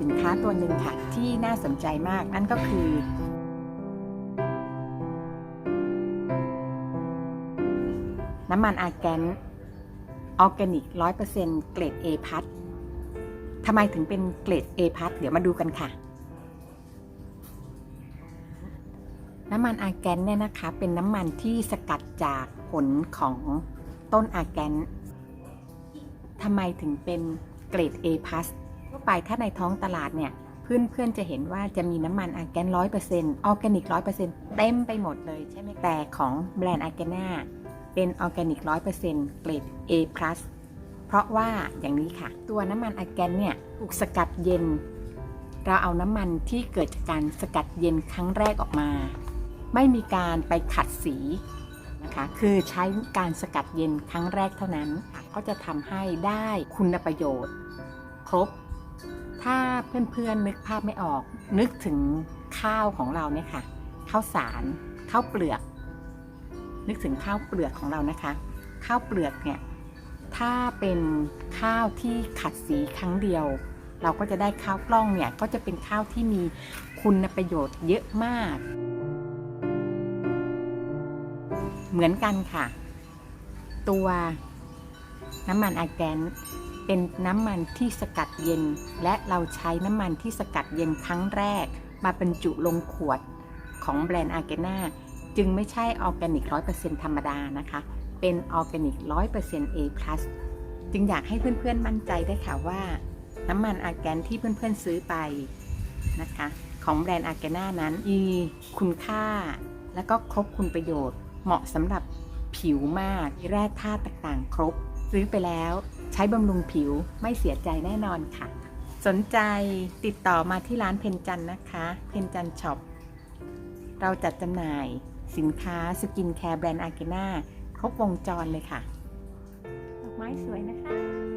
สินค้าตัวหนึ่งค่ะ ที่น่าสนใจมากนั่นก็คือ น้ำมันอาร์แกนออร์แกนิก 100%เกรด A พัททำไมถึงเป็นเกรด A พัทเดี๋ยวมาดูกันค่ะ น้ำมันอาร์แกนเนี่ยนะคะ เป็นน้ำมันที่สกัดจากผลของต้นอาร์แกนทำไมถึงเป็นเกรด A พั ทั่วไปถ้าในท้องตลาดเนี่ยเพื่อนๆจะเห็นว่าจะมีน้ำมันอาร์แกนร้อยเปอร์เซ็นต์ออร์แกนิกร้อยเปอร์เซ็นต์เต็มไปหมดเลยใช่ไหมแต่ของแบรนด์อาร์แกนาเป็นออร์แกนิกร้อยเปอร์เซ็นต์เกรด A+ เพราะว่าอย่างนี้ค่ะ ตัวน้ำมันอาร์แกนเนี่ยถูกสกัดเย็น เราเอาน้ำมันที่เกิดจากการสกัดเย็นครั้งแรกออกมา ไม่มีการไปขัดสีนะคะคือใช้การสกัดเย็นครั้งแรกเท่านั้นก็จะทำให้ได้คุณประโยชน์ ครบ ถ้าเพื่อนๆนึกภาพไม่ออก นึกถึงข้าวของเราเนี่ยค่ะข้าวสารข้าวเปลือก นึกถึงข้าวเปลือกของเรานะคะ ข้าวเปลือกเนี่ยถ้าเป็นข้าวที่ขัดสีครั้งเดียว เราก็จะได้ข้าวกล้องเนี่ยก็จะเป็นข้าวที่มีคุณประโยชน์เยอะมาก เหมือนกันค่ะ ตัวน้ำมันอาแกน เป็นน้ำมันที่สกัดเย็น และเราใช้น้ำมันที่สกัดเย็นครั้งแรก มาบรรจุลงขวดของแบรนด์อาร์แกนาจึงไม่ใช่ออร์แกนิก 100%ธรรมดานะคะ เป็นออร์แกนิก 100% A+ จึงอยากให้เพื่อนๆมั่นใจได้ค่ะว่า น้ำมันอาร์แกนที่เพื่อนๆซื้อไปนะคะ ของแบรนด์อาร์แกนานั้นมีคุณค่า และก็ครบคุณประโยชน์ เหมาะสำหรับผิวมากแร่ธาตุต่างๆ ครบ ซื้อไปแล้ว ใช้บำรุงผิวไม่เสียใจแน่นอนค่ะ สนใจติดต่อมาที่ร้านเพนจันนะคะ เพนจันช็อป เราจัดจำหน่ายสินค้าสกินแคร์แบรนด์อาร์เกนาครบวงจรเลยค่ะ ดอกไม้สวยนะคะ